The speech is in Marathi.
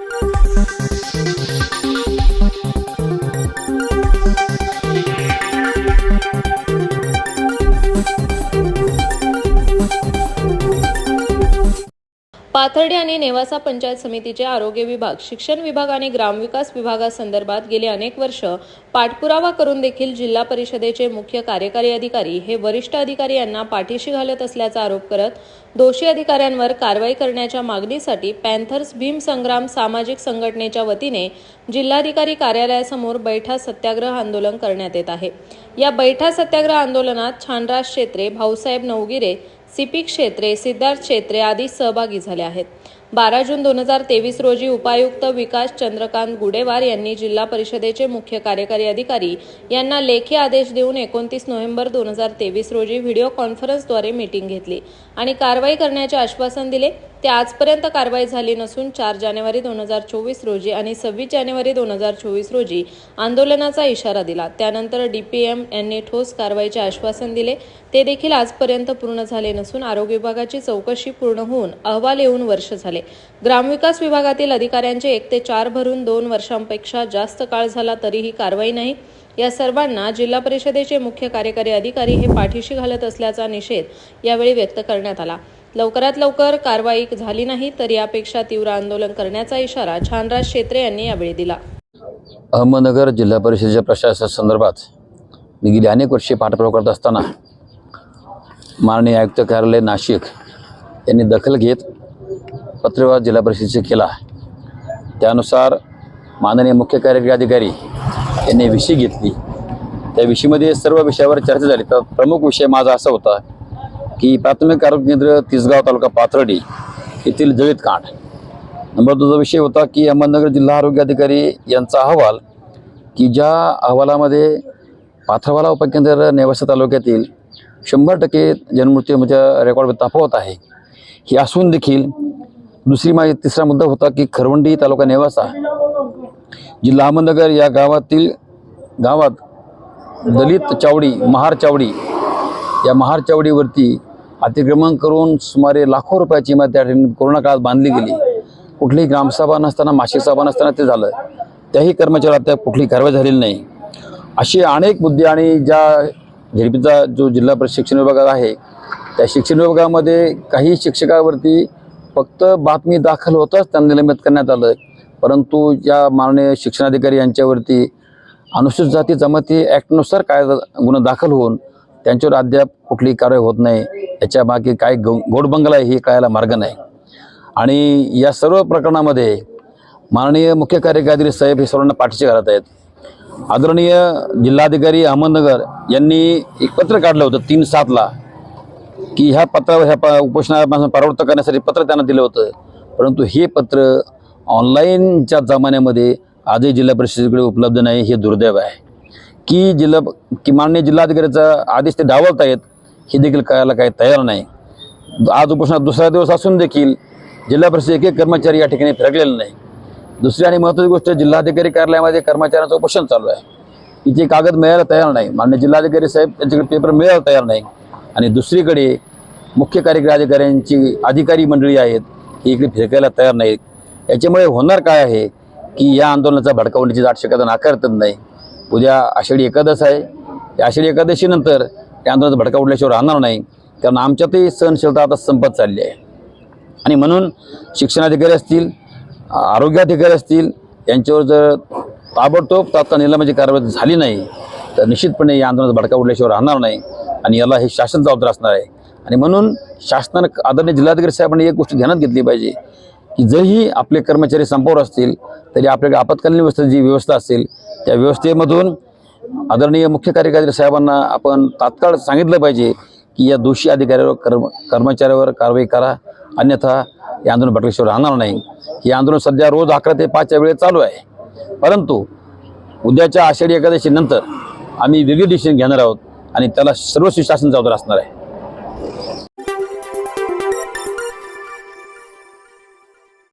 ハハハハ! पाथर्डी आणि नेवासा पंचायत समितीचे आरोग्य विभाग शिक्षण विभाग आणि ग्रामविकास विभागासंदर्भात गेले अनेक वर्ष पाठपुरावा करून देखील जिल्हा परिषदेचे मुख्य कार्यकारी अधिकारी हे वरिष्ठ अधिकारी यांना पाठीशी घालत असल्याचा आरोप करत दोषी अधिकाऱ्यांवर कारवाई करण्याच्या मागणीसाठी पॅन्थर्स भीम संग्राम सामाजिक संघटनेच्या वतीने जिल्हाधिकारी कार्यालयासमोर बैठा सत्याग्रह आंदोलन करण्यात येत आहे. या बैठा सत्याग्रह आंदोलनात छानराज क्षेत्रे भाऊसाहेब नवगिरे सिपी क्षेत्रे सिद्धार्थ क्षेत्रे आदी सहभागी झाले आहेत. बारा जून दोन हजार तेवीस रोजी उपायुक्त विकास चंद्रकांत गुडेवार यांनी जिल्हा परिषदेचे मुख्य कार्यकारी अधिकारी यांना लेखी आदेश देऊन एकोणतीस नोव्हेंबर दोन हजार तेवीस रोजी व्हिडिओ कॉन्फरन्सद्वारे मीटिंग घेतली आणि कारवाई करण्याचे आश्वासन दिले. ते आजपर्यंत कारवाई झाली नसून चार जानेवारी दोन हजार चोवीस रोजी आणि सव्वीस जानेवारी दोन हजार चोवीस रोजी आंदोलनाचा इशारा दिला. त्यानंतर डीपीएम यांनी ठोस कारवाईचे आश्वासन दिले. ते देखील आजपर्यंत पूर्ण झाले नसून आरोग्य विभागाची चौकशी पूर्ण होऊन अहवाल येऊन वर्ष झाले. ग्रामविकास विभागातील अधिकाऱ्यांचे एक ते चार भरून दोन वर्षांपेक्षा जास्त काळ झाला तरीही कारवाई नाही. या सर्वांना जिल्हा परिषदेचे मुख्य कार्यकारी अधिकारी हे पाठीशी घालत असल्याचा निषेध यावेळी व्यक्त करण्यात आला. लवकरात लवकर कारवाई झाली नाही तर यापेक्षा तीव्र आंदोलन करण्याचा इशारा छानराज क्षेत्रे यांनी यावेळी दिला. अहमदनगर जिल्हा परिषदेच्या प्रशासनासंदर्भात मी गेली अनेक वर्षे पाठपुरावा करत असताना माननीय आयुक्त कार्यालय नाशिक यांनी दखल घेत पत्रव्यवहार जिल्हा परिषदेचे केला. त्यानुसार माननीय मुख्य कार्यकारी अधिकारी यांनी विषय घेतली. त्या विषयीमध्ये सर्व विषयावर चर्चा झाली. तर प्रमुख विषय माझा असा होता की प्राथमिक आरोग्य केंद्र तिसगाव तालुका पाथर्डी येथील जळीत कांड. नंबर दोनचा विषय होता की अहमदनगर जिल्हा आरोग्य अधिकारी यांचा अहवाल की ज्या अहवालामध्ये पाथरवाला उपकेंद्र नेवासा तालुक्यातील शंभर टक्के जन्ममृत्यूच्या म्हणजे रेकॉर्डवर तफावत आहे ही असून देखील दुसरी माझी तिसरा मुद्दा होता की खरवंडी तालुका नेवासा जिल्हा अहमदनगर या गावातील गावात दलित चावडी महार चावडी या महार चावडीवरती अतिक्रमण करून सुमारे लाखो रुपयाची इमारत त्या ठिकाणी कोरोना काळात बांधली गेली. कुठलीही ग्रामसभा नसताना मासिक सभा नसताना ते झालं. त्याही कर्मचाऱ्याला त्या कुठली कारवाई झालेली नाही. असे अनेक मुद्दे आणि ज्या झेडपीचा जो जिल्हा परिषद शिक्षण आहे त्या शिक्षण विभागामध्ये काही शिक्षकावरती फक्त बातमी दाखल होताच त्यांना निलंबित करण्यात आलं. परंतु या माननीय शिक्षणाधिकारी यांच्यावरती अनुसूचित जाती जमाती ॲक्टनुसार कायदा गुन्हा दाखल होऊन त्यांच्यावर अद्याप कुठली कारवाई होत नाही. याच्या बाकी काय गो गोडबंगला आहे हे कळायला मार्ग नाही. आणि या सर्व प्रकरणामध्ये माननीय मुख्य कार्यकारी साहेब हे सर्वांना पाठीशी घालत आहेत. आदरणीय जिल्हाधिकारी अहमदनगर यांनी एक पत्र काढलं होतं तीन सातला की ह्या पत्रावर ह्या प उपोषणापासून परावृत्त करण्यासाठी पत्र त्यांना दिलं होतं. परंतु हे पत्र ऑनलाईनच्या जमान्यामध्ये आजही जिल्हा परिषदेकडे उपलब्ध नाही हे दुर्दैव आहे. की जिल्हा की माननीय जिल्हाधिकाऱ्याचा आदेश ते डावलत आहेत हे देखील कळायला काही तयार नाही. आज उपोषणात दुसरा दिवस असून देखील जिल्हा परिषद एक एक कर्मचारी या ठिकाणी फिरकलेला नाही. दुसरी आणि महत्त्वाची गोष्ट जिल्हाधिकारी कार्यालयामध्ये कर्मचाऱ्यांचं उपोषण चालू आहे. इथे कागद मिळायला तयार नाही. मान्य जिल्हाधिकारी साहेब त्यांच्याकडे पेपर मिळायला तयार नाही. आणि दुसरीकडे मुख्य कार्यकारी अधिकाऱ्यांची अधिकारी मंडळी आहेत ही इकडे फिरकायला तयार नाहीत. याच्यामुळे होणार काय आहे की या आंदोलनाचा भडकावण्याची दाट शक्यता नाकारतच नाही. उद्या आषाढी एकादश आहे. या आषाढी एकादशीनंतर या आंदोलनाचा भडका उडल्याशिवाय राहणार नाही. कारण आमच्यातही सहनशीलता आता संपत चालली आहे. आणि म्हणून शिक्षणाधिकारी असतील आरोग्याधिकारी असतील यांच्यावर जर ताबडतोब तात्काळ निलंबाची कारवाई झाली नाही तर निश्चितपणे या आंदोलनाचा भडका उडल्याशिवाय राहणार नाही. आणि याला हे शासन जबाबदार असणार आहे. आणि म्हणून शासनानं आदरणीय जिल्हाधिकारी साहेबांनी एक गोष्ट ध्यानात घेतली पाहिजे. की जरीही आपले कर्मचारी संपावर असतील तरी आपल्याकडे आपत्कालीन व्यवस्था जी व्यवस्था असेल त्या व्यवस्थेमधून आदरणीय मुख्य कार्यकारी साहेबांना आपण तात्काळ सांगितलं पाहिजे की या दोषी अधिकाऱ्यावर कर्म कर्मचाऱ्यावर कारवाई करा. अन्यथा हे आंदोलन भटकेश्वर राहणार नाही. हे आंदोलन सध्या रोज अकरा ते पाचच्या वेळेत चालू आहे. परंतु उद्याच्या आषाढी एकादशीनंतर आम्ही वेगळी डिसिजन घेणार आहोत आणि त्याला सर्वस्वी शासन जबाबदार असणार आहे.